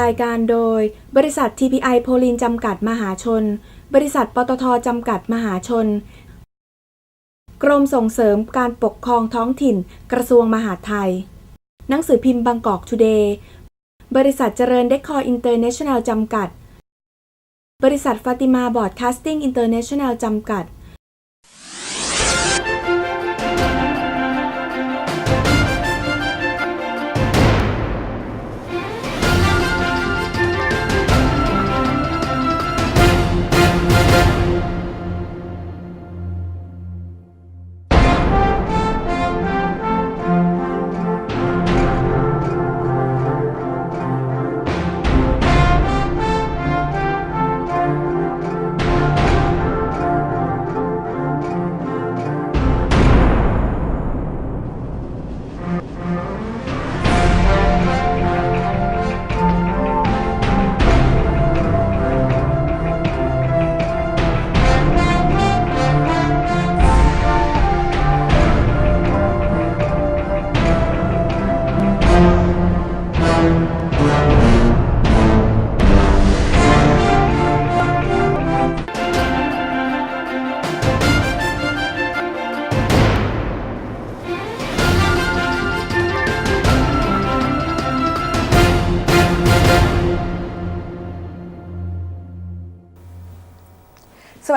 รายการโดย บริษัท TPI โพลินจำกัดมหาชน บริษัทปตทจำกัดมหาชน กรมส่งเสริมการปกครองท้องถิ่น กระทรวงมหาดไทย หนังสือพิมพ์บางกอกทูเดย์ บริษัทเจริญเดคคอร์อินเตอร์เนชั่นแนลจำกัด บริษัทฟาติมาบอร์ดคาสติ้งอินเตอร์เนชั่นแนลจำกัด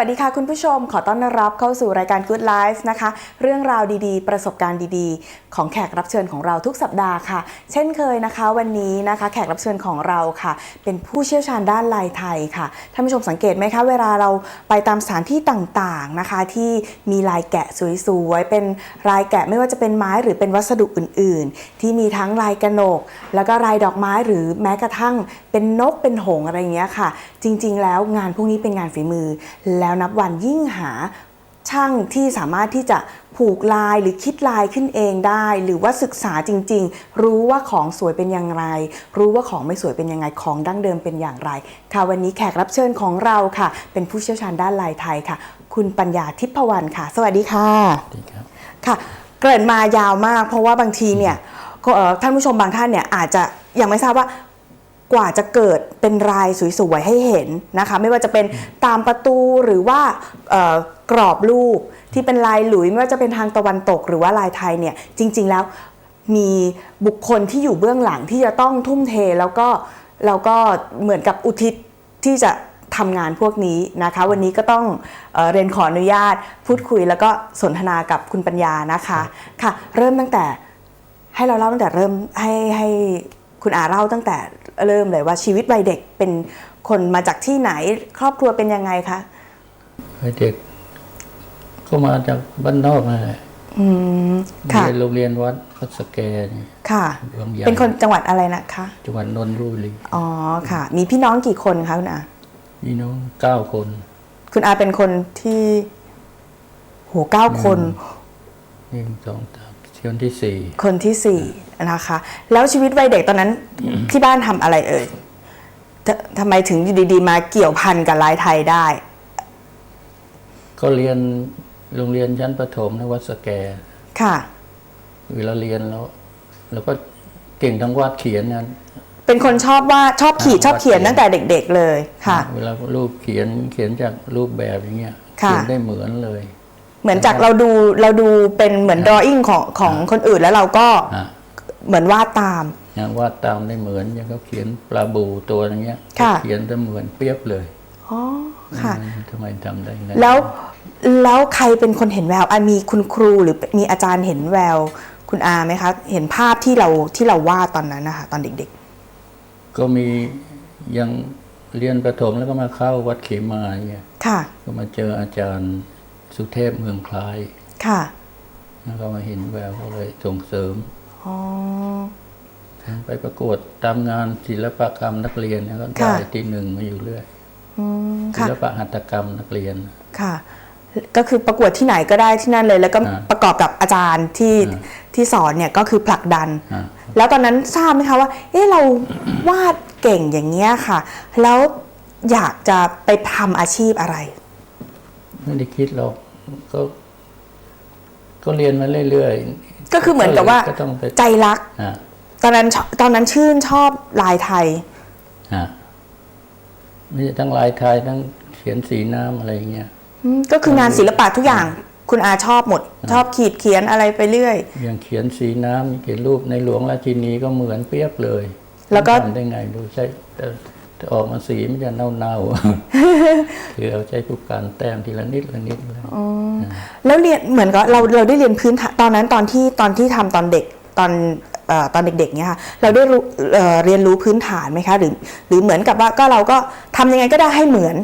สวัสดีค่ะคุณผู้ชม ขอต้อนรับเข้าสู่รายการ Good Life นะคะ เรื่องราวดีๆ ประสบการณ์ดีๆ ของแขกรับเชิญของเราทุกสัปดาห์ค่ะ เช่นเคยนะคะ วันนี้นะคะ แขกรับเชิญของเราค่ะ เป็นผู้เชี่ยวชาญด้านลายไทยค่ะท่านผู้ชมสังเกตไหมคะ เวลาเราไปตามสถานที่ต่างๆนะคะ ที่มีลายแกะสวยๆเป็นลายแกะไม่ว่าจะเป็นไม้หรือเป็นวัสดุอื่น ๆ ที่มีทั้งลายกระหนก แล้วก็ลายดอกไม้หรือแม้กระทั่งเป็นนกเป็นหงส์อะไรอย่างเงี้ยค่ะ จริง ๆ แล้วงานพวกนี้เป็นงานฝีมือแล้วนับวันยิ่งหาช่างที่สามารถที่จะผูกลายหรือคิดลายขึ้นเองได้ หรือว่าศึกษาจริง ๆ รู้ว่าของสวยเป็นอย่างไร รู้ว่าของไม่สวยเป็นยังไงของดั้งเดิมเป็นอย่างไร ค่ะวันนี้แขกรับเชิญของเราค่ะ เป็นผู้เชี่ยวชาญด้านลายไทยค่ะ คุณปัญญาทิพวรรณค่ะ สวัสดีค่ะดีครับค่ะเกริ่นมายาวมาก เพราะว่าบางทีเนี่ยก็เอ่อท่านผู้ชมบางท่านเนี่ยอาจจะยังไม่ทราบว่า กว่าจะเกิดเป็นลายสวยๆให้เห็นนะคะ ไม่ว่าจะเป็นตามประตูหรือว่ากรอบรูปที่เป็นลายหลุยไม่ว่าจะเป็นทางตะวันตกหรือว่าลายไทยเนี่ยจริง ๆแล้วมีบุคคลที่อยู่เบื้องหลังที่จะต้องทุ่มเทแล้วก็แล้วก็เหมือนกับอุทิศที่จะทำงานพวกนี้นะคะ วันนี้ก็ต้องเออเรียนขออนุญาต พูดคุยแล้วก็สนทนากับคุณปัญญานะคะค่ะ เริ่มตั้งแต่ให้เราเล่าตั้งแต่เริ่มให้ให้คุณอาเล่าตั้งแต่ เริ่มเลยว่าชีวิตวัยเด็กเป็นคนมาจากที่ไหนครอบครัวเป็นยังไงคะไอ้เด็ก ก็มาจากบ้านนอกนั่นแหละอืมค่ะเรียนโรงเรียนวัดวัดสแกนี่ค่ะบางใหญ่เป็นคนจังหวัดอะไรนะคะ จังหวัดนนทบุรีอ๋อค่ะ มีพี่น้องกี่คนคะคุณอาพี่น้องเก้าคน คุณอาเป็นคนที่โหเก้าคน หนึ่งสองสามคนที่สี่คนที่สี่นะคะ แล้วชีวิตวัยเด็กตอนนั้นที่บ้านทำอะไรเอ่ยททำไมถึงอยู่ดีๆ มาเกี่ยวพันกับลายไทยได้ ก็เรียนโรงเรียนชั้นประถมในวัดสแกค่ะเวลาเรียนแล้วเราก็เก่งทั้งวาดเขียนนั้นเป็นคนชอบว่าดชอบขีดอ่าชอบเขียนวาดเขียนตั้งแต่เด็ก ๆ เลยค่ะ เวลารูปเขียนเขียนจากรูปแบบอย่างเงี้ยค่ะเขียนได้เหมือนเลย เหมือนจากเราดูเราดูเป็นเหมือน drawing ของของคนอื่นแล้วเราก็อะเหมือนวาดตามอย่างวาดตามได้เหมือนอย่างเขาเขียนปลาบูตัวอย่างเงี้ยค่ะ เขียนได้เหมือนเปรียบเลยอ๋อค่ะ อืมทำไมทำได้ไงแล้วแล้วใครเป็นคนเห็นแววอะมีคุณครูหรือมีอาจารย์เห็นแวว คุณอาไหมคะ เห็นภาพที่เราที่เราวาดตอนนั้นนะคะตอนเด็ก ก็มียังเรียนประถมแล้วก็มาเข้าวัดเขมาเนี่ย ๆ ค่ะ ก็มาเจออาจารย์ สุเทพเมืองคล้าย ค่ะแล้วก็มาเห็นแววก็เลยส่งเสริมอ๋อไปประกวดตามงานศิลปกรรมนักเรียนเนี่ยก็ได้ค่ะที่หนึ่งมาอยู่เรื่อยอืมศิค่ะลปะหัตถกรรมนักเรียนค่ะ ก็คือประกวดที่ไหนก็ได้ที่นั่นเลย แล้วก็อ่าประกอบกับอาจารย์ที่อ่าที่สอนเนี่ยก็คือผลักดันอะแล้วตอนนั้นทราบไหมคะว่า เอ๊ะเราวาดเก่งอย่างเงี้ยค่ะ แล้วอยากจะไปทำอาชีพอะไร ไม่ได้คิดหรอก ก็ก็เรียนมาเรื่อยๆ ก็คือเหมือนกับว่าก็ต้องไปใจรักอะตอนนั้นชตอนนั้นชื่นชอบลายไทยฮะไม่ใช่ทั้งลายไทยทั้งเขียนสีน้ำอะไรอย่างเงี้ยอืมก็คืองานศิลปะทุกอย่าง คุณอาชอบหมด ชอบขีดเขียนอะไรไปเรื่อยอย่างเขียนสีน้ำเขียนรูปในหลวงราชินีก็เหมือนเปียบเลย แล้วก็ทำได้ไงดูใช่ แต่แต่ออกมาสีมันจะเน่าๆคือเอาใช้ผู้การแต้มทีละนิดละนิดเลยแล้วเรียนเหมือนกับเราเราได้เรียนพื้นฐานตอนนั้นตอนที่ตอนที่ทำตอนเด็กตอนเอ่อตอนเด็กๆเนี่ยค่ะเราได้รู้เอ่อเรียนรู้พื้นฐานไหมคะหรือหรือเหมือนกับว่าก็เราก็ทำยังไงก็ได้ให้เหมือน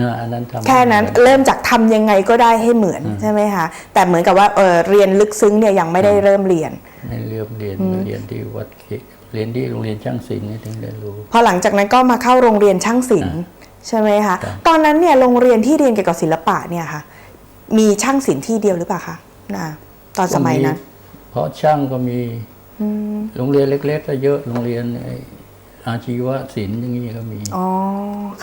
อ่าอันนั้นทำแค่นั้นเริ่มจากทำยังไงก็ได้ให้เหมือนใช่ไหมคะแต่เหมือนกับว่าเออเรียนลึกซึ้งเนี่ยยังไม่ได้เริ่มเรียนไม่เรียนเรียนมาเรียนที่วัดเข เรียนที่โรงเรียนช่างศิลป์นี่ถึงได้รู้ พอหลังจากนั้นก็มาเข้าโรงเรียนช่างศิลป์ใช่ไหมคะครับตอนนั้นเนี่ยโรงเรียนที่เรียนเกี่ยวกับศิลปะเนี่ยค่ะ มีช่างศิลป์ที่เดียวหรือเปล่าคะนะตอนสมัยนั้น เพราะช่างก็มีโรงเรียนเล็กๆก็เยอะโรงเรียนไอ้อาชีวศิลป์อย่างนี้ก็มีอ๋อ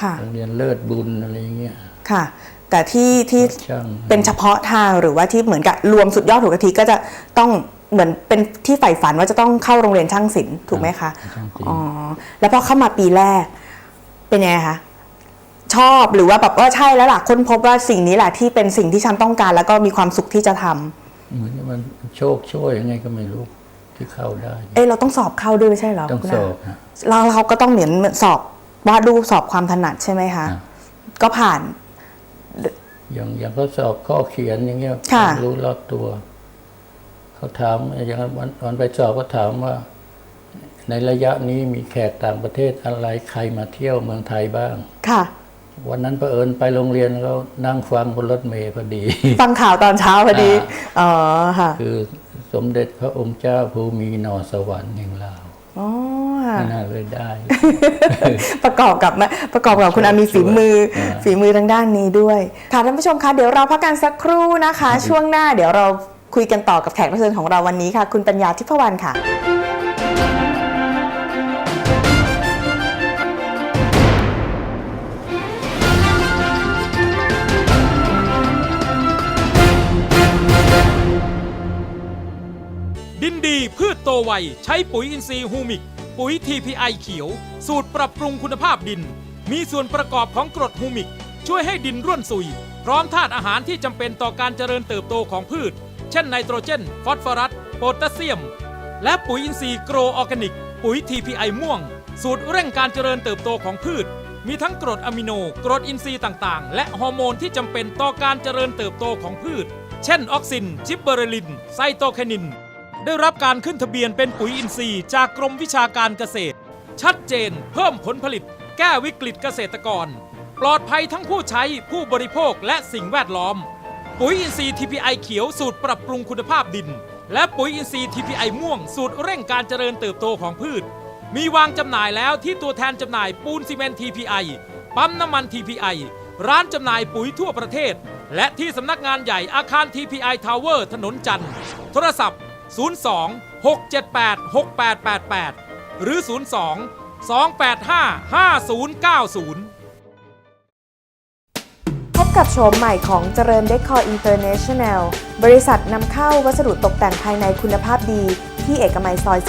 ค่ะ โรงเรียนเลิศบุญอะไรอย่างเงี้ยค่ะ แต่ที่ที่ช่างเป็นเฉพาะทางหรือว่าที่เหมือนกับรวมสุดยอดถูกกะทิก็จะต้อง เหมือนเป็นที่ใฝ่ฝันว่าจะต้องเข้าโรงเรียนช่างศิลป์ถูกไหมคะช่างศิลอ๋อป์แล้วพอเข้ามาปีแรก เป็นยังไงคะชอบหรือว่าแบบว่าใช่แล้วล่ะค้นพบว่าสิ่งนี้แหละที่เป็นสิ่งที่ฉันต้องการ แล้วก็มีความสุขที่จะทำเหมือนมันโชคช่วยยังไงก็ไม่รู้ที่เข้าได้ เอ้เราต้องสอบเข้าด้วยไม่ใช่เหรอต้องคุณสอาอบฮะแล้วเราก็ต้องเหมือนสอบวาดรูปสอบความถนัดใช่ไหมคะอะก็ผ่าน อย่างอย่างเขาสอบข้อเขียนอย่างเงี้ยค่ะ ความรู้รอบตัว เขาถามอย่างวันวันไปสอบก็ถามว่า ในระยะนี้มีแขกต่างประเทศอะไรใครมาเที่ยวเมืองไทยบ้าง ค่ะ วันนั้นเผอิญไปโรงเรียนก็นั่งฟังบนรถเมล์พอดี ฟังข่าวตอนเช้าพอดี อ๋อค่ะ คือสมเด็จพระองค์เจ้าภูมินอสวรรค์แห่งลาวอ๋อค่ะไม่น่าเลยได้ ประกอบกับประกอบกับคุณอามีฝีมืออ่าฝีมือทางด้านนี้ด้วย ค่ะท่านผู้ชมคะเดี๋ยวเราพักกันสักครู่นะคะ ช่วงหน้าเดี๋ยวเรา คุยกันต่อกับแขกรับเชิญของเราวันนี้ค่ะ คุณปัญญาทิพวรรณค่ะ ดินดีพืชโตไว ใช้ปุ๋ยอินทรีย์ฮูมิก ปุ๋ย TPI เขียว สูตรปรับปรุงคุณภาพดิน มีส่วนประกอบของกรดฮูมิก ช่วยให้ดินร่วนซุย พร้อมธาตุอาหารที่จำเป็นต่อการเจริญเติบโตของพืช เช่นไนโตรเจน ฟอสฟอรัส โพแทสเซียม และปุ๋ยอินทรีย์โกรออร์แกนิก ปุ๋ย TPI ม่วง สูตรเร่งการเจริญเติบโตของพืช มีทั้งกรดอะมิโน กรดอินทรีย์ต่างๆ และฮอร์โมนที่จำเป็นต่อการเจริญเติบโตของพืช เช่นออกซินจิบเบอเรลิน ไซโตแคนิน ได้รับการขึ้นทะเบียนเป็นปุ๋ยอินทรีย์จากกรมวิชาการเกษตร ชัดเจน เพิ่มผลผลิต แก้วิกฤตเกษตรกร ปลอดภัยทั้งผู้ใช้ผู้บริโภคและสิ่งแวดล้อม ปุ๋ยอินทรีย์ TPI เขียวสูตรปรับปรุงคุณภาพดิน และปุ๋ยอินทรีย์ TPI ม่วง สูตรเร่งการเจริญเติบโตของพืช มีวางจำหน่ายแล้วที่ตัวแทนจำหน่ายปูนซีเมนต์ TPI ปั๊มน้ำมัน TPI ร้านจำหน่ายปุ๋ยทั่วประเทศ และที่สำนักงานใหญ่อาคาร TPI Tower ถนนจันทร์โทรศัพท์ 02 678 6888 หรือ 02 285 5090 กับโฉมใหม่ของเจริญเดคอร์อินเตอร์เนชั่นแนล บริษัทนำเข้าวัสดุตกแต่งภายในคุณภาพดีที่เอกมัยซอย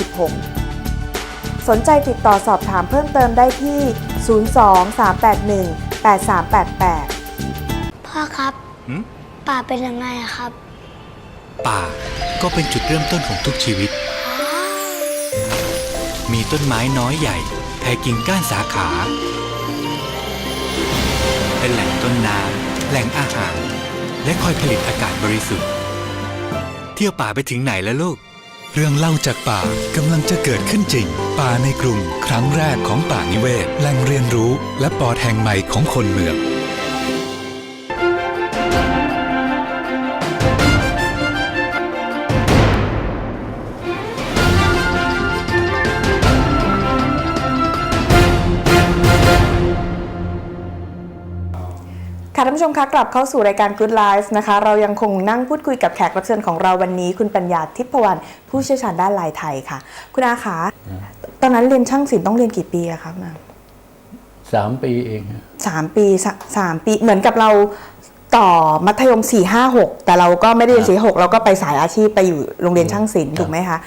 16 สนใจติดต่อสอบถามเพิ่มเติมได้ที่ 02-381-8388 พ่อครับหืมป่าเป็นยังไงอะครับ ป่าก็เป็นจุดเริ่มต้นของทุกชีวิต มีต้นไม้น้อยใหญ่แผ่กิ่งก้านสาขา เป็นแหล่งต้นน้ำ แหล่งอาหาร และคอยผลิตอากาศบริสุทธิ์ เที่ยวป่าไปถึงไหนแล้วลูก เรื่องเล่าจากป่ากำลังจะเกิดขึ้นจริง ป่าในกรุง ครั้งแรกของป่านิเวศ แหล่งเรียนรู้ และปอดแห่งใหม่ของคนเมือง ผู้ชมคะกลับเข้าสู่รายการ Good Life นะคะ เรายังคงนั่งพูดคุยกับแขกรับเชิญของเราวันนี้ คุณปัญญาทิพวรรณผู้เชี่ยวชาญด้านลายไทยค่ะ คุณอาขาตอนนั้นเรียนช่างศิลป์ต้องเรียนกี่ปีอะครับนาสามปีเองฮะสามปีสะสามปีเหมือนกับเราต่อมัธยม4 5 6แต่เราก็ไม่ได้เรียนสี่หกเราก็ไปสายอาชีพไปอยู่โรงเรียนช่างศิลป์ถูกไหมคะ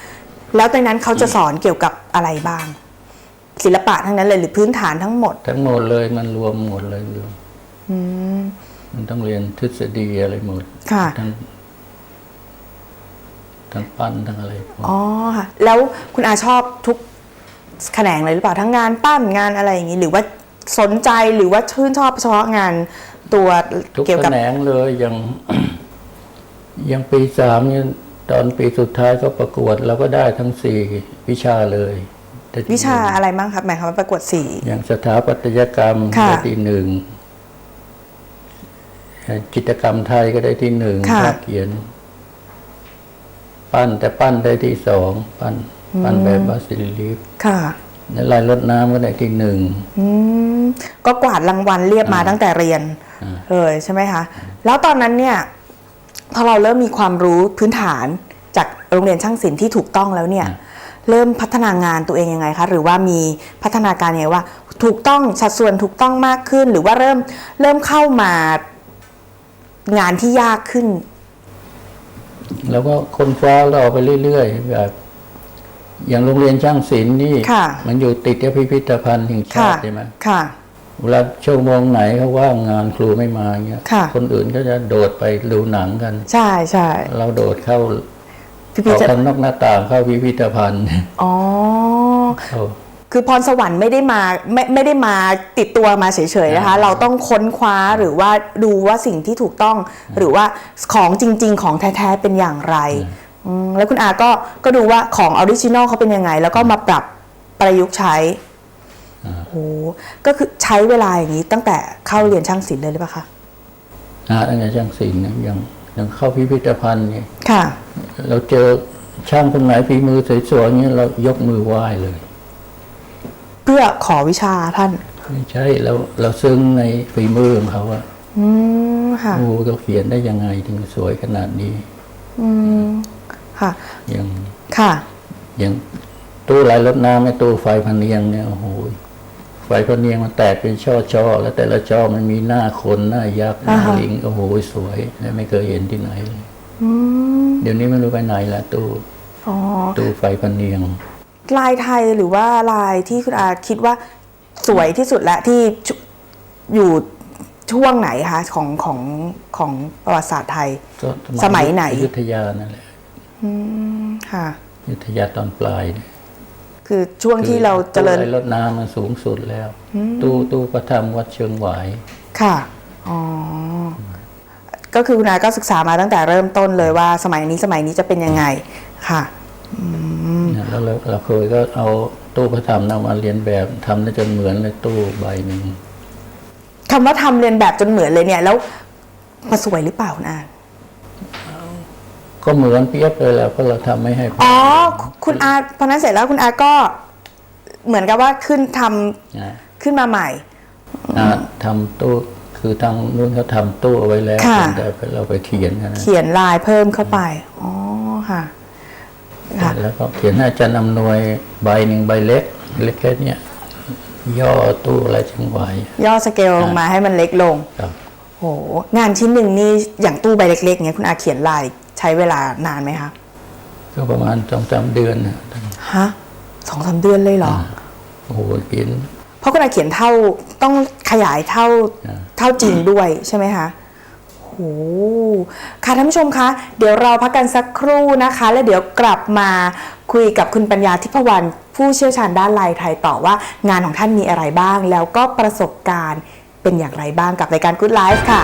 แล้วตอนนั้นเขาจะสอนเกี่ยวกับอะไรบ้าง ศิลปะทั้งนั้นเลยหรือพื้นฐานทั้งหมด ทั้งหมดเลยมันรวมหมดเลยอยู่อื มมันต้องเรียนทฤษฎีอะไรหมดค่ะทั้งทั้งปั้นทั้งอะไรหมดอ๋อค่ะ แล้วคุณอาชอบทุกแขนงเลยหรือเปล่าทั้งงานปั้นงานอะไรอย่างนี้ หรือว่าสนใจหรือว่าชื่นชอบเฉพาะงานตัวทุกเกี่ยวแขกับนงเลยอย่างอย่างปีสามเนี่ยตอนปีสุดท้ายก็ประกวดเราก็ได้ทั้งสี่วิชาเลยได้ที่วิชาหนึ่งอะไรบ้างครับหมายความว่าประกวดสีอย่างสถาปัตยกรรมค่ะได้ที่หนึ่ง จิตรกรรมไทยก็ได้ที่หนึ่งค่ะภาพเขียน ปั้นแต่ปั้นได้ที่สองปั้น ปั้นแบบบาซิลิลีฟค่ะในลายรดน้ำก็ได้ที่หนึ่งอืมก็กวาดรางวัลเรียบมาตั้งแต่เรียนอ่าเลยใช่ไหมคะ แล้วตอนนั้นเนี่ย พอเราเริ่มมีความรู้พื้นฐานจากโรงเรียนช่างศิลป์ที่ถูกต้องแล้วเนี่ย เริ่มพัฒนางานตัวเองยังไงคะ หรือว่ามีพัฒนาการยังไงว่า ถูกต้องสัดส่วนถูกต้องมากขึ้น หรือว่าเริ่มเริ่มเข้ามา งานที่ยากขึ้น แล้วก็คนฟ้าเราไปเรื่อยๆแบบอย่างโรงเรียนช่างศิลป์นี่ค่ะมันอยู่ติดกับพิพิธภัณฑ์แห่งชาค่ะติใช่ไหมค่ะเวลาชั่วโมงไหนเขาว่างงานครูไม่มาเงี้ยค่ะคนอื่นก็จะโดดไปดูหนังกัน ใช่ใช่เราโดดเข้าพิพิออกธทางนอกหน้าต่างเข้าพิพิธภัณฑ์อ๋อเข้า คือพรสวรรค์ไม่ได้มาไม่ไม่ได้มาติดตัวมาเฉยๆนะคะอ่าเราต้องค้นคว้าหรือว่าดูว่าสิ่งที่ถูกต้อง หรือว่าของจริง ๆ ของแท้ๆเป็นอย่างไรอืมแล้วคุณอาก็ก็ดูว่าของออริจินอลเขาเป็นยังไง แล้วก็มาปรับประยุกต์ใช้โอ้โหก็คือใช้เวลาอย่างนี้ตั้งแต่เข้าเรียนช่างศิลป์เลยหรือเปล่าคะอาตั้งแต่ช่างศิลป์นะอย่างอย่างเข้าพิพิธภัณฑ์เนี่ยค่ะ เราเจอช่างคนไหนฝีมือสวยๆเงี้ยเรายกมือไหว้เลย เพื่อขอวิชาท่าน ไม่ใช่เราเราซึ้งในฝีมือของเขาอะอืมค่ะโอ้เขาเขียนได้ยังไงถึงสวยขนาดนี้ อืมค่ะอย่างค่ะอย่างตู้ลายรถน้ำไอ้ตู้ไฟพะเนียงเนี่ยโอ้โหไฟพะเนียงมันแตกเป็นช่อช่อๆแล้วแต่ละช่อมันมีหน้าคนหน้ายักษ์หน้าอ่าฮะลิงโอ้โหสวยและไม่เคยเห็นที่ไหนเลยอืมเดี๋ยวนี้ไม่รู้ไปไหนละตู้อ๋อตู้ไฟพะเนียง ลายไทยหรือว่าลายที่คุณอาคิดว่าสวยที่สุดและที่ชุอยู่ช่วงไหนคะของของของประวัติศาสตร์ไทยก็สมัยไหนอยุธยานั่นแหละอืมค่ะอยุธยาตอนปลายเนี่ยคือช่วงที่เราเจริญตู้ไฟรถน้ำมันสูงสุดแล้ว ตู้ตู้พระธรรมวัดเชิงหวายค่ะอ๋อก็คือคุณอาก็ศึกษามาตั้งแต่เริ่มต้นเลยว่าสมัยนี้สมัยนี้จะเป็นยังไงค่ะเนี่ย แล้วเราเราเคยก็เอาตู้พระธรรมนำมาเรียนแบบทำได้จนเหมือนเลยตู้ใบหนึ่งคำว่าทำเรียนแบบจนเหมือนเลยเนี่ย แล้วมาสวยหรือเปล่าคุณอาก็เหมือนเปียบเลยแหละเพราะเราทำไม่ให้อ๋อคุณอาพอนั้นเสร็จแล้วคุณอาก็เหมือนกับว่าขึ้นทำนะขึ้นมาใหม่อ่าทำตู้คือทางนู้นเขาทำตู้เอาไว้แล้วค่ะแต่เราไปเขียนกันนะเขียนลายเพิ่มเข้าไป อ๋อค่ะค่ะ แล้วก็เขียนให้อาจารย์อำนวยใบหนึ่งใบเล็ก เล็กแค่เนี้ยย่อตู้อะไรเชิงหวายย่อสเกลลงมาให้มันเล็กลงครับโหงานชิ้นหนึ่งนี่อย่างตู้ใบเล็กๆเนี้ยคุณอาเขียนลายใช้เวลานานไหมคะก็ประมาณสองสามเดือนนะฮะสองสามเดือนเลยเหรอโอ้โหเขียนเพราะคุณอาเขียนเท่าต้องขยายเท่าอ่าเท่าจริงด้วยใช่ไหมคะ โหค่ะท่านผู้ชมคะ เดี๋ยวเราพักกันสักครู่นะคะ แล้วเดี๋ยวกลับมาคุยกับคุณปัญญาทิพวรรณผู้เชี่ยวชาญด้านลายไทยต่อว่างานของท่านมีอะไรบ้าง แล้วก็ประสบการณ์เป็นอย่างไรบ้างกับรายการ Good Life ค่ะ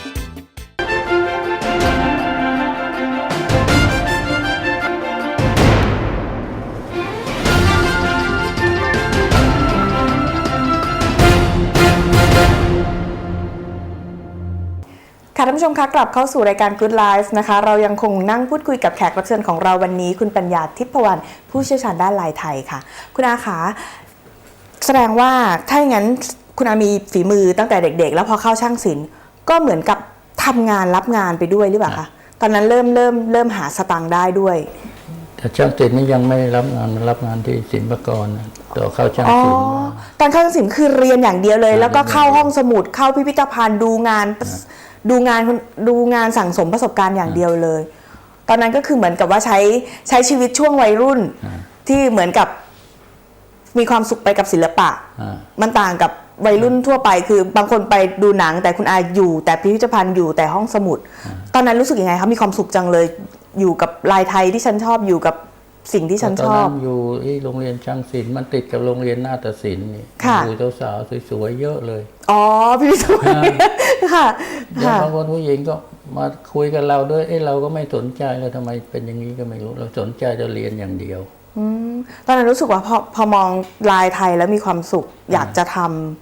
ท่านผู้ชมคะกลับเข้าสู่รายการ Good Life นะคะ เรายังคงนั่งพูดคุยกับแขกรับเชิญของเราวันนี้ คุณปัญญาทิพวรรณผู้เชี่ยวชาญด้านลายไทยค่ะ คุณอาขาแสดงว่าถ้าอย่างนั้นคุณอามีฝีมือตั้งแต่เด็ก ๆ แล้วพอเข้าช่างศิลป์ก็เหมือนกับทำงานรับงานไปด้วยหรือเปล่าคะตอนนั้นเริ่มเริ่มเริ่มหาสตังค์ได้ด้วยแต่ช่างศิลป์นี่ยังไม่รับงานมันรับงานที่ศิลปากรนะต่อเข้าช่างอ๋อศิลป์มาตอนเข้าช่างศิลป์คือเรียนอย่างเดียวเลยใช่แล้วก็เข้าเรียนอย่างเดียวห้องสมุดเข้าพิพิธภัณฑ์ดูงาน ดูงานดูงานสั่งสมประสบการณ์อย่างเดียวเลย ตอนนั้นก็คือเหมือนกับว่าใช้ใช้ชีวิตช่วงวัยรุ่น ที่เหมือนกับมีความสุขไปกับศิลปะอ่ามันต่างกับวัยรุ่นทั่วไป คือบางคนไปดูหนังแต่คุณอาอยู่ แต่พิพิธภัณฑ์อยู่แต่ห้องสมุด ตอนนั้นรู้สึกยังไงคะมีความสุขจังเลยอยู่กับลายไทยที่ฉันชอบอยู่กับ สิ่งที่ฉันตอชนอบนั้นอยู่ที่โรงเรียนช่างศิลป์มันติดกับโรงเรียนนาฏศิลป์นี่ค่ะดูเจ้าสาวสวยๆเยอะเลย อ๋อพิพิธภัณฑ์ค่ะอย่างค่ะบางคนผู้หญิงก็มาคุยกับเราด้วย เอ้เราก็ไม่สนใจเลยทำไมเป็นอย่างนี้ก็ไม่รู้เราสนใจจะเรียนอย่างเดียวอืมตอนนั้นรู้สึกว่าพอพอมองลายไทยแล้วมีความสุขอยากจะท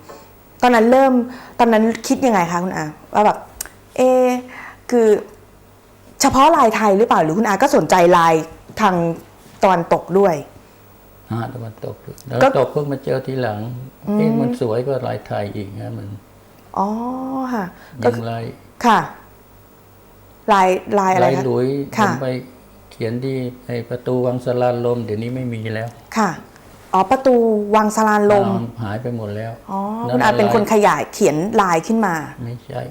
ำตอนนั้นเริ่มตอนนั้นคิดยังไงคะคุณอาว่าแบบเอะคือ เฉพาะลายไทยหรือเปล่าหรือคุณอาก็สนใจลายทาง ตะวันตกด้วยฮะตะวันตกแล้วก็ตกเพิ่งมาเจอทีหลังเอ๊ะมันสวยกว่าลายไทยอีกนะมันอ๋อค่ะอก็ย่างคือลายค่ะ ลายลายอะไรลายคะหลุยผค่ะมไปเขียนที่ไอประตูวังสลานลม เดี๋ยวนี้ไม่มีแล้ว ค่ะอ๋อประตูวังสลานลมอ่าหายไปหมดแล้วอ๋อคุณอาเป็นคนขยายเขียนลายขึ้นมา ไม่ใช่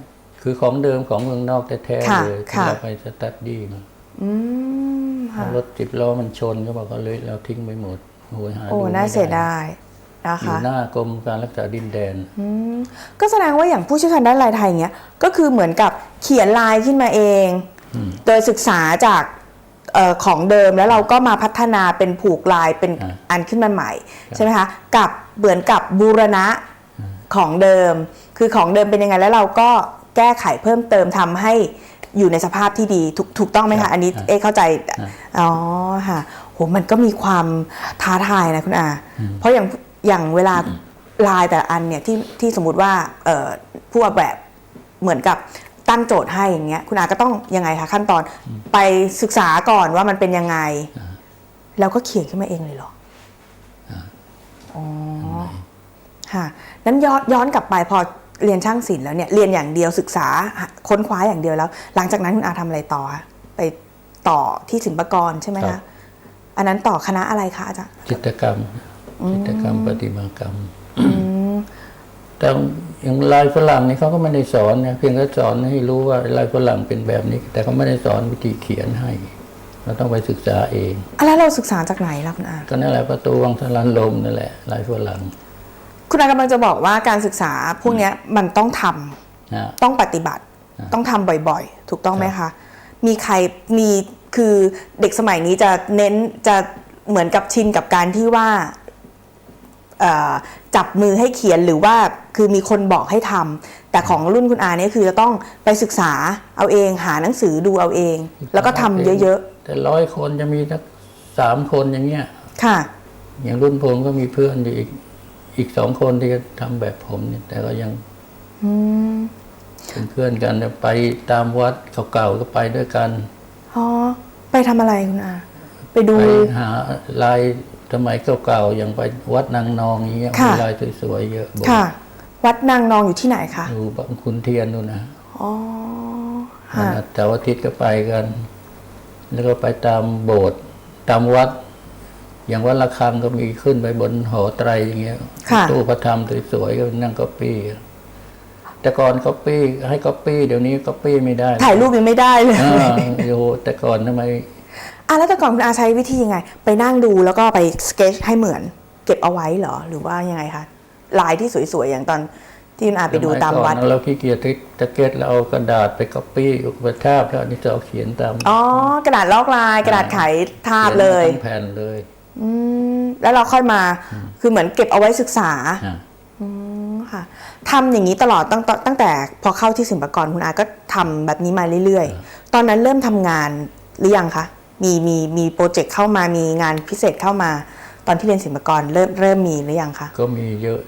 คือของเดิมของเมืองนอกแท้ค่ะๆเลยที่ค่ะเราไปสตัดดี้มาอืมค่ะ รถจิบล้อมันชนก็บอกก็เลยเราทิ้งไปหมดโอ้ยหาโอ้ดูไม่น่าได้เสียดายนะอยู่คะหน้ากรมการรักษาดินแดนอืมก็แสดงว่าอย่างผู้เชี่ยวชาญด้านลายไทยเนี้ยก็คือเหมือนกับเขียนลายขึ้นมาเอง โดยศึกษาจากเออของเดิมแล้วเราก็มาพัฒนาเป็นผูกลายเป็นอ่าอันขึ้นมาใหม่ใช่ไหมคะกับเหมือนกับบูรณะของเดิม คือของเดิมเป็นยังไงแล้วเราก็แก้ไขเพิ่มเติมทำให้ อยู่ในสภาพที่ดีถูกถูกต้องไหมครัคะบอันนี้ครับเอะเข้าใจครับอ๋อค่ะโหมันก็มีความท้าทายนะคุณอา เพราะอย่างอย่างเวลาลายแต่ละอันเนี่ยที่ที่สมมติว่าเอ่อผู้ออกแบบเหมือนกับตั้งโจทย์ให้อย่างเงี้ยคุณอาก็ต้องยังไงคะขั้นตอนไปศึกษาก่อนว่ามันเป็นยังไง แล้วก็เขียนขึ้นมาเองเลยเหรออ๋อค่ะนั้นย้อนย้อนกลับไปพอ เรียนช่างศิลป์แล้วเนี่ยเรียนอย่างเดียวศึกษาค้นคว้าอย่างเดียวแล้ว หลังจากนั้นคุณอาทำอะไรต่อคะไปต่อที่ศิลปากรใช่ไหมครัคะบอันนั้นต่อคณะอะไรคะอาจารย์จิตรกรรมจิตรกรรมประติมากรรมแต่อย่างลายฝรั่งนี่เขาก็ไม่ได้สอนนะเพียงแค่สอนให้รู้ว่าลายฝรั่งเป็นแบบนี้ แต่เขาไม่ได้สอนวิธีเขียนให้ เราต้องไปศึกษาเองอะแล้วเราศึกษาจากไหนล่ะคุณอาก็นั่นแหละประตูวังสลันลมนั่นแหละลายฝรั่ง คุณอากำลังจะบอกว่าการศึกษาพวกเนี้ยมันต้องทำนะต้องปฏิบัติ ต้องทำบ่อยๆ ถูกต้องไหมคะ มีใครมีคือเด็กสมัยนี้จะเน้นจะเหมือนกับชินกับการที่ว่าเอ่อจับมือให้เขียนหรือว่าคือมีคนบอกให้ทำแต่ของรุ่นคุณอาเนี่ยคือจะต้องไปศึกษาเอาเองหาหนังสือดูเอาเอง แล้วก็ทำเยอะแต่ร้อยคนจะมีสักสามคนอย่างเงี้ยๆค่ะ อย่างรุ่นผมก็มีเพื่อนอยู่อีก อีกสองคนที่ทำแบบผมเนี่ย แต่ก็ยังเป็นเพื่อนกันเนี่ยไปตามวัดเก่าๆก็ไปด้วยกันอ๋อไปทำอะไรคุณอาไปดูไปหาลายสมัยเก่าๆอย่างไปวัดนางนองอย่างเงี้ยค่ะมีลายสวยๆเยอะโบสถ์ค่ะ วัดนางนองอยู่ที่ไหนคะอยู่บางขุนเทียนนู่นนะอ๋อวันค่ะอาทิตย์อาทิตย์ก็ไปกัน แล้วก็ไปตามโบสถ์ตามวัด อย่างว่าระฆังก็มีขึ้นไปบนหอไตรอย่างเงี้ยค่ะตู้พระธรรมสวยๆก็นั่งก๊อปปี้แต่ก่อนก๊อปปี้ให้ก๊อปปี้เดี๋ยวนี้ก๊อปปี้ไม่ได้ถ่ายรูปยังไม่ได้เลยอ่าโยแต่ก่อนทำไมอะแล้วแต่ก่อนคุณอาใช้วิธียังไง ไปนั่งดูแล้วก็ไปสเกจให้เหมือน เก็บเอาไว้เหรอหรือว่ายังไงคะลายที่สวยๆอย่างตอนที่คุณอาไปดูตามวัดสยก่อนเราขี้เกียจที่ตะเก็ตแล้วเอากระดาษไปก๊อปปี้ไปทาบแล้วอันนี่จะเอาเขียนตามอ๋อกระดาษลอกลายกระดาษไขทาบเลยขีนทั้งแผ่นเลย อืมแล้วเราค่อยมา คือเหมือนเก็บเอาไว้ศึกษาอะอืมค่ะทำอย่างนี้ตลอดตั้งตั้งแต่พอเข้าที่สินปากรคุณอาก็ทำแบบนี้มาเรื่อยๆ ตอนนั้นเริ่มทำงานหรือยังคะ มีมีมีโปรเจกต์เข้ามา มีงานพิเศษเข้ามา ตอนที่เรียนสินปากรเริ่มเริ่มมีหรือยังคะ ก็มีเยอะ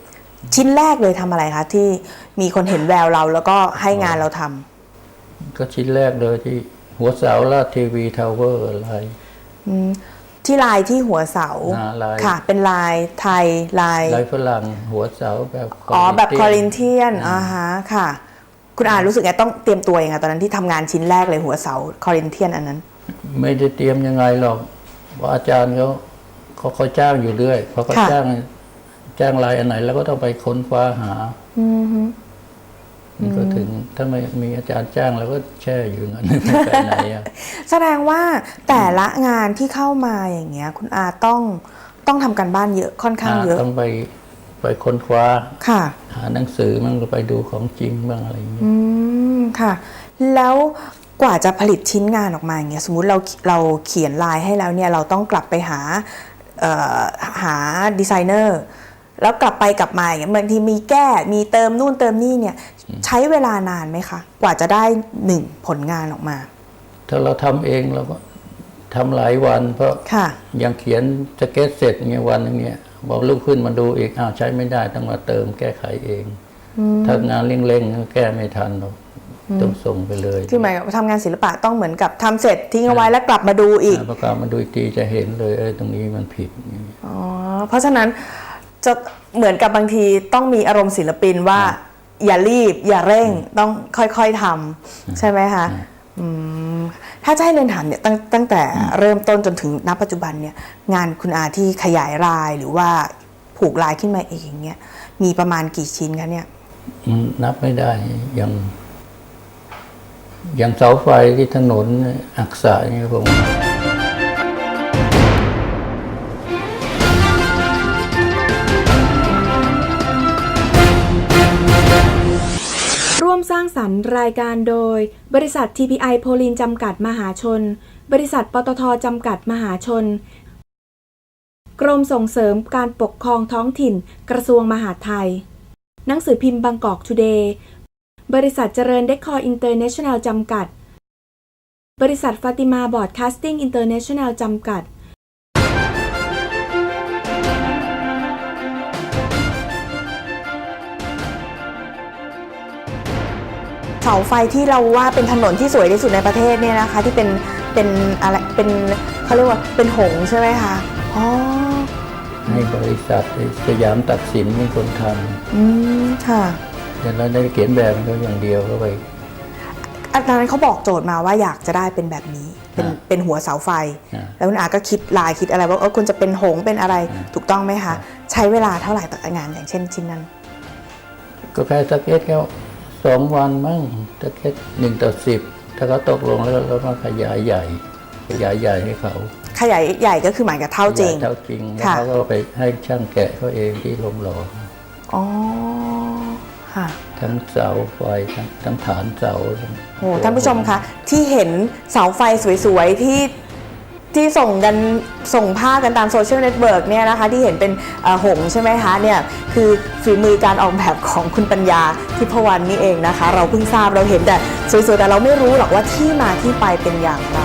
ชิ้นแรกเลยทำอะไรคะที่มีคนเห็นแววเราแล้วก็ให้งานเราทำก็ชิ้นแรกเลยที่หัวเสาลาดทีวีทาวเวอร์อะไร อืม ที่ลายที่หัวเสาอ่าลายค่ะ เป็นลายไทยลาย ลายฝรั่งหัวเสาแบบอ๋อแบบคอรินเเทียนอ่าฮะค่ะ คุณอารู้สึกไงต้องเตรียมตัวยังไงตอนนั้นที่ทำงานชิ้นแรกเลยหัวเสาคอรินเทียนอันนั้น ไม่ได้เตรียมยังไงหรอกว่าอาจารย์เขาเขาเขาจ้างอยู่เรื่อยพอเขาค่ะ จ้างจ้างลายอันไหน แล้วก็ต้องไปค้นคว้าหา อืมฮึ มันก็ถึงถ้าไม่มีอาจารย์จ้างเราก็แช่อยู่งั้นไม่ไปไหนอะแสดงว่าแต่ละงานที่เข้ามาอย่างเงี้ย คุณอาต้องต้องทำกันบ้านเยอะค่อนข้างเยอะต้องไปไปค้นคว้าค่ะ หาหนังสือมั่งก็ไปดูของจริงบ้างอะไรอย่างเงี้ยอืมค่ะ แล้วกว่าจะผลิตชิ้นงานออกมาอย่างเงี้ยสมมุติเราเราเขียนลายให้แล้วเนี่ยเราต้องกลับไปหาเอ่อหาดีไซเนอร์แล้วกลับไปกลับมาอย่างเงี้ยบางทีมีแก้มีเติมนู่นเติมนี่เนี่ย ใช้เวลานานไหมคะ กว่าจะได้หนึ่งผลงานออกมา ถ้าเราทำเองเราก็ทำหลายวันเพราะค่ะอย่างเขียนสเก็ตเสร็จเงี้ยวันนึงเนี่ยบอกลุกขึ้นมาดูอีกอ้าวใช้ไม่ได้ต้องมาเติมแก้ไขเองถ้างานเร่งๆก็แก้ไม่ทันหรอกต้องส่งไปเลยคือหมายความว่าทำงานศิลปะต้องเหมือนกับทำเสร็จทิ้งเอาไว้แล้วกลับมาดูอีกประกอบมาดูอีกทีจะเห็นเลยเออตรงนี้มันผิดอ๋อเพราะฉะนั้นจะเหมือนกับบางทีต้องมีอารมณ์ศิลปินว่า อย่ารีบ อย่าเร่งต้องค่อยๆทำใช่ไหมคะถ้าจะให้เรียนถามเนี่ยตั้งตั้งแต่เริ่มต้นจนถึงณปัจจุบันเนี่ยงานคุณอาที่ขยายลายหรือว่าผูกลายขึ้นมาเองเนี่ยมีประมาณกี่ชิ้นคะเนี่ยนับไม่ได้อย่างอย่างเสาไฟที่ถนนอักษะเนี่ยผม มสร้างสรรค์รายการโดย บริษัท TPI โพลินจำกัดมหาชน บริษัทปตทจำกัดมหาชน กรมส่งเสริมการปกครองท้องถิ่น กระทรวงมหาดไทย หนังสือพิมพ์บางกอกทูเดย์ บริษัทเจริญเดคคอร์อินเตอร์เนชั่นแนลจำกัด บริษัทฟาติมาบอร์ดคาสติ้งอินเตอร์เนชั่นแนลจำกัด เสาไฟที่เราว่าเป็นถนนที่สวยที่สุดในประเทศเนี่ยนะคะ ที่เป็นเป็นอะไรเป็นเขาเรียกว่าเป็นหงส์ใช่ไหมคะอ๋อให้บริษัทสยามตัดสินเป็นคนทอืมค่ะำแต่เราได้เขียนแบบเขาอย่างเดียวเข้าไปอาจารย์เขาบอกโจทย์มาว่าอยากจะได้เป็นแบบนี้ เป็นอ่าเป็นหัวเสาไฟอ่าแล้วคุณอาก็คิดลายคิดอะไรว่าเออคุณจะเป็นหงส์เป็นอะไรถูกต้องไหมคะ ใช้เวลาเท่าไหร่ต่องานอย่างเช่นชิ้นนั้น ก็แค่สเก็ตแค่ สองวันมั้งสเก็ตหนึ่งต่อสิบถ้าเขาตกลงแล้วเรามาขยายใหญ่ ขยายใหญ่ให้เขาขยายใหญ่ก็คือหมายกับเท่าจริงขยยเท่าจริงแล้วค่ะเขาก็ไปให้ช่างแกะเขาเองที่ลงหล่ออ๋อค่ะทั้งเสาไฟทั้งทั้งฐานเสาโอ้ท่านผู้ชมคะที่เห็นเสาไฟสวยๆที่ ที่ส่งกันส่งภาพกันตามโซเชียลเน็ตเวิร์กเนี่ยนะคะที่เห็นเป็นหงใช่ไหมคะเนี่ยคือฝีมือการออกแบบของคุณปัญญาทิพวรรณนี่เองนะคะ เราเพิ่งทราบเราเห็นแต่สวยๆแต่เราไม่รู้หรอกว่าที่มาที่ไปเป็นอย่างไร